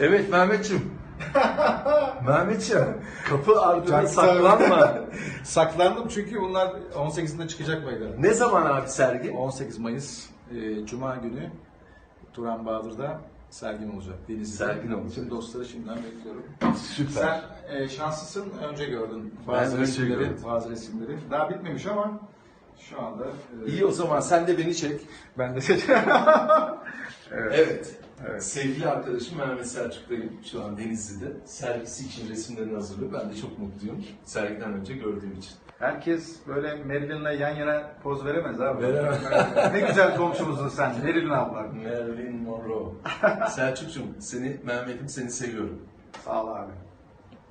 Evet Mehmetciğim. Mehmetciğim kapı ardına saklanma. Saklandım çünkü bunlar 18'inde çıkacak meydana. ne zaman abi sergi? 18 Mayıs e, Cuma günü Turan Bahadır'da sergim olacak. Denizli'de. Sergin olacak. Tüm dostları şimdiden bekliyorum. Süper. Sen e, şanslısın önce gördün bazı Ben önce resimleri, gördüm. bazı resimleri. Daha bitmemiş ama şu anda e, İyi o zaman sen de beni çek. ben de Evet. Evet. Sevgili arkadaşım Mehmet Selçuk'tayım şu an Denizli'de. Sergisi için resimlerini hazırlıyor. Ben de çok mutluyum. Sergiden önce gördüğüm için. Herkes böyle Marilyn'le yan yana poz veremez abi. Veremez. ne güzel komşumuzun sen, Marilyn abla. Marilyn Monroe. Selçuk'cum seni, Mehmet'im seni seviyorum. Sağ ol abi.